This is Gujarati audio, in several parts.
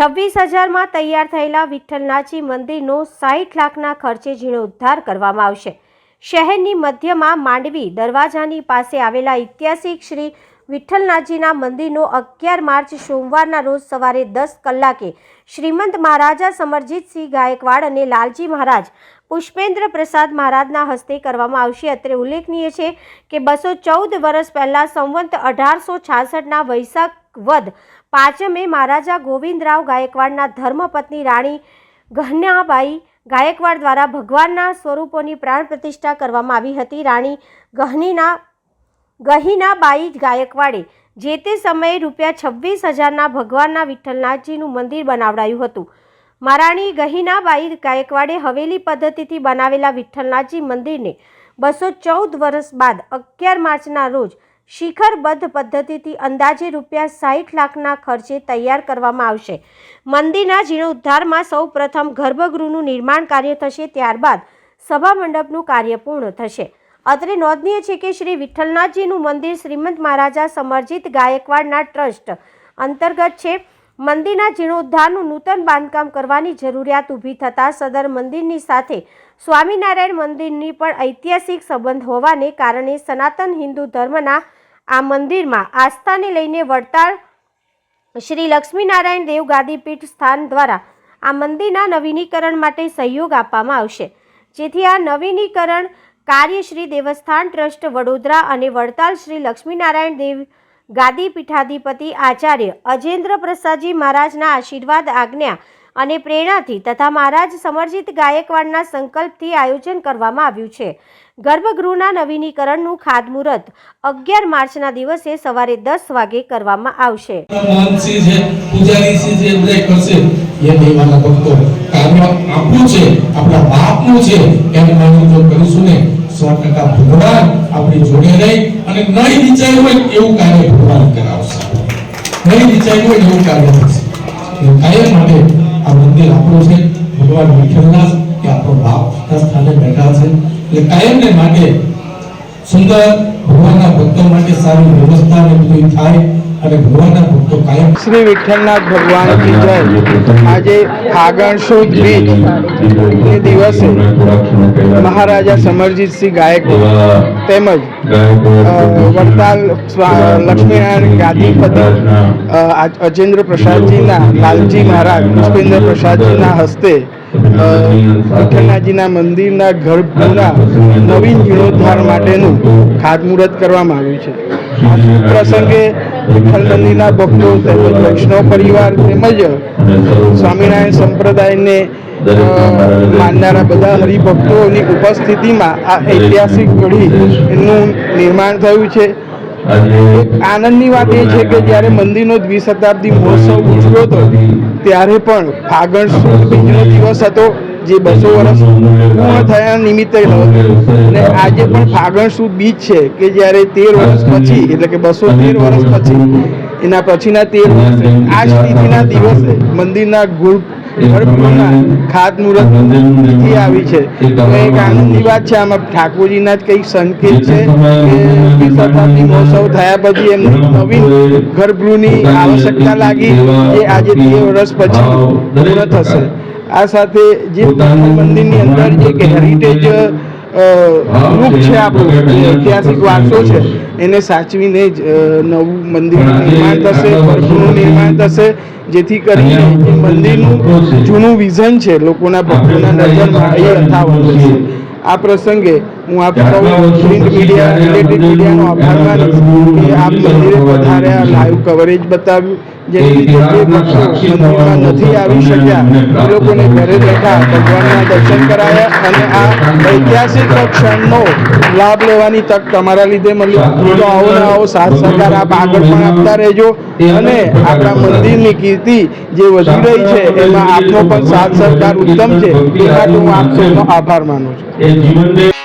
છવ્વીસ હજારમાં તૈયાર થયેલા વિઠ્ઠલનાથજી મંદિરનો સાઠ લાખના ખર્ચે જીર્ણોદ્ધાર કરવામાં આવશે. શહેરની મધ્યમાં માંડવી દરવાજાની પાસે આવેલા ઐતિહાસિક શ્રી વિઠ્ઠલનાથજીના મંદિરનો અગિયાર માર્ચ સોમવારના રોજ સવારે દસ કલાકે શ્રીમંત મહારાજા સમરજીતસિંહ ગાયકવાડ અને લાલજી મહારાજ પુષ્પેન્દ્ર પ્રસાદ મહારાજના હસ્તે કરવામાં આવશે. અત્રે ઉલ્લેખનીય છે કે બસો ચૌદ વર્ષ પહેલાં સંવંત અઢારસો છાસઠના વૈશાખ વદ પાંચમે મહારાજા ગોવિંદરાવ ગાયકવાડના ધર્મપત્ની રાણી ગહનાબાઈ ગાયકવાડ દ્વારા ભગવાનના સ્વરૂપોની પ્રાણ પ્રતિષ્ઠા કરવામાં આવી હતી. રાણી ગહનીના, ગહિનાબાઈ ગાયકવાડે જે તે સમયે રૂપિયા છવ્વીસ હજારના ભગવાનના વિઠ્ઠલનાથજીનું મંદિર બનાવડાયું હતું. મહારાણી ગહિનાબાઈ ગાયકવાડે હવેલી પદ્ધતિથી બનાવેલા વિઠ્ઠલનાથજી મંદિરને બસો ચૌદ વર્ષ બાદ અગિયાર માર્ચના રોજ શિખરબદ્ધ પદ્ધતિથી અંદાજે રૂપિયા સાઠ લાખના ખર્ચે તૈયાર કરવામાં આવશે. મંદિરના જીર્ણોદ્ધારમાં સૌ પ્રથમ ગર્ભગૃહનું નિર્માણ કાર્ય થશે, ત્યારબાદ સભા મંડપનું કાર્ય પૂર્ણ થશે. અત્રે નોંધનીય છે કે શ્રી વિઠ્ઠલનાથજીનું મંદિર શ્રીમંત મહારાજા સમરજીત ગાયકવાડના ટ્રસ્ટ અંતર્ગત છે. મંદિરના જીર્ણોદ્ધારનું નૂતન બાંધકામ કરવાની જરૂરિયાત ઊભી થતાં સદર મંદિરની સાથે સ્વામિનારાયણ મંદિરની પણ ઐતિહાસિક સંબંધ હોવાને કારણે સનાતન હિન્દુ ધર્મના આ મંદિરમાં આસ્થાને લઈને વડતાળ શ્રી લક્ષ્મીનારાયણ દેવ ગાદીપીઠ સ્થાન દ્વારા આ મંદિરના નવીનીકરણ માટે સહયોગ આપવામાં આવશે. જેથી આ નવીનીકરણ કાર્ય શ્રી દેવસ્થાન ટ્રસ્ટ વડોદરા અને વડતાલ શ્રી લક્ષ્મીનારાયણ દેવ ગાદી પીઠાધિપતિ આચાર્ય અજેન્દ્ર પ્રસાદજી મહારાજના આશીર્વાદ આજ્ઞા અને પ્રેરણાથી તથા મહારાજ સમર્જિત ગાયકવાડના સંકલ્પથી આયોજન કરવામાં આવ્યું છે. ગર્ભગૃહના નવીનીકરણનું ખાતમુહૂર્ત અગિયાર માર્ચના દિવસે સવારે દસ વાગે કરવામાં આવશે. માટે આ મંદિર આપણું છે. ભગવાન વિઠ્ઠલદાસ કે આપણો બાપના સ્થાને બેઠા છે. એટલે કાયમને માટે સુંદર ભગવાનના ભક્તો માટે સારી વ્યવસ્થા ને બધું થાય. ભગવાનના શ્રી વિઠ્ઠલનાથ ભગવાન કી જય. આજે ફાગણ સુદ બીજ એ દિવસે મહારાજા સમરજીતસિંહ ગાયકવાડ તેમજ વડતાલ લક્ષ્મીનારાયણ ગાદીપતિ અજેન્દ્ર પ્રસાદજીના, લાલજી મહારાજ, પુષ્પેન્દ્ર પ્રસાદજીના હસ્તે વિઠ્ઠલનાથજીના મંદિરના ગર્ભગૃહના નવીન જીર્ણોદ્ધાર માટેનું ખાતમુહૂર્ત કરવામાં આવ્યું છે. પ્રસંગે વિઠ્ઠલ મંદિરના ભક્તો તેમજ વૈષ્ણવ પરિવાર તેમજ સ્વામિનારાયણ સંપ્રદાયને માનનારા બધા હરિભક્તોની ઉપસ્થિતિમાં આ ઐતિહાસિક ઘડીનું નિર્માણ થયું છે. આનંદની વાત એ છે કે જ્યારે મંદિરનો દ્વિશતાબ્દી મહોત્સવ ઉજવ્યો હતો, ત્યારે પણ ફાગણ સુદ બીજનો દિવસ હતો. જે બસો વર્ષ પૂર્ણ થયા નિમિત્તે અને આજે પણ ફાગણ સુદ બીજ છે કે જ્યારે તેર વર્ષ પછી એટલે કે બસો તેર વર્ષ પછી એના પછીના તેર વર્ષે આ સ્થિતિના દિવસે મંદિરના ગુરુ ગર્ભગૃહના ખાતમુહૂર્ત આવી છે. તો એક આનંદની વાત છે આમાં ઠાકોરજીના જ કંઈક સંકેત છે કે શતાબ્દી મહોત્સવ થયા પછી એમને નવીન ગર્ભગૃહની આવશ્યકતા લાગી એ આજે તેર વર્ષ પછી પૂર્ણ થશે. આ સાથે જે મંદિરની અંદર એક હેરિટેજ ગ્રુપ છે આપણું ઐતિહાસિક વારસો છે. એને સાચવીને જ નવું મંદિરનું નિર્માણ થશે ગર્ભગૃહનું નિર્માણ થશે જેથી કરીને જે મંદિરનું જૂનું વિઝન છે લોકોના ભક્તોના નજરમાં એ યથાવત છે. આ પ્રસંગે હું આપ સૌ પ્રિન્ટ મીડિયા રિલેટેડ મીડિયાનો આભાર માનીશ કે આપ મંદિરે પધાર્યા લાઈવ કવરેજ બતાવ્યું જેથી જે મંદિરમાં નથી આવી શક્યા એ લોકોને ઘરે બેઠા ભગવાનના દર્શન કરાયા અને આ ઐતિહાસિક ક્ષણનો લાભ લેવાની તક તમારા લીધે મળી તો આવો ને આવો સાથ સહકાર આપ આગળ પણ આપતા રહેજો અને આપણા મંદિરની કીર્તિ જે વધી રહી છે એમાં આપનો પણ સાથ સહકાર ઉત્તમ છે. એ માટે હું આપ સૌનો આભાર માનું છું.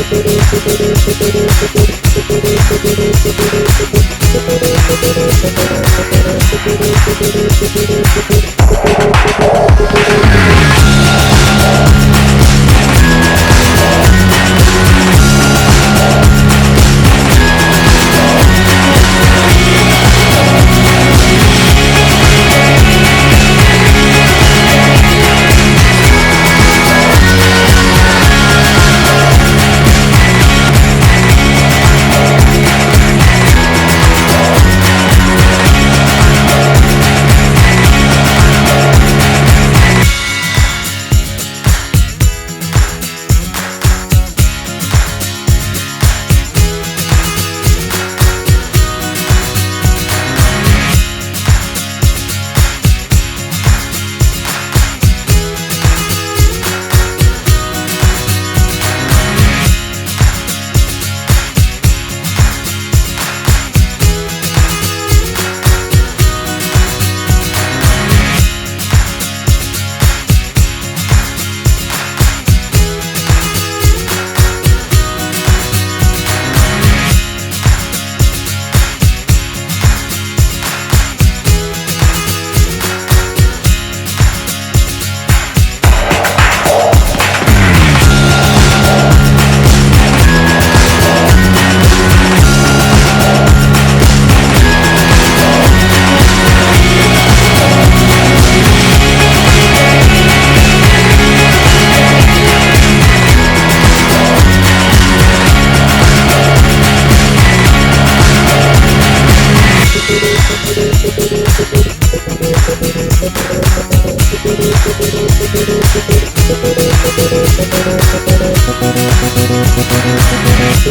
Thank you.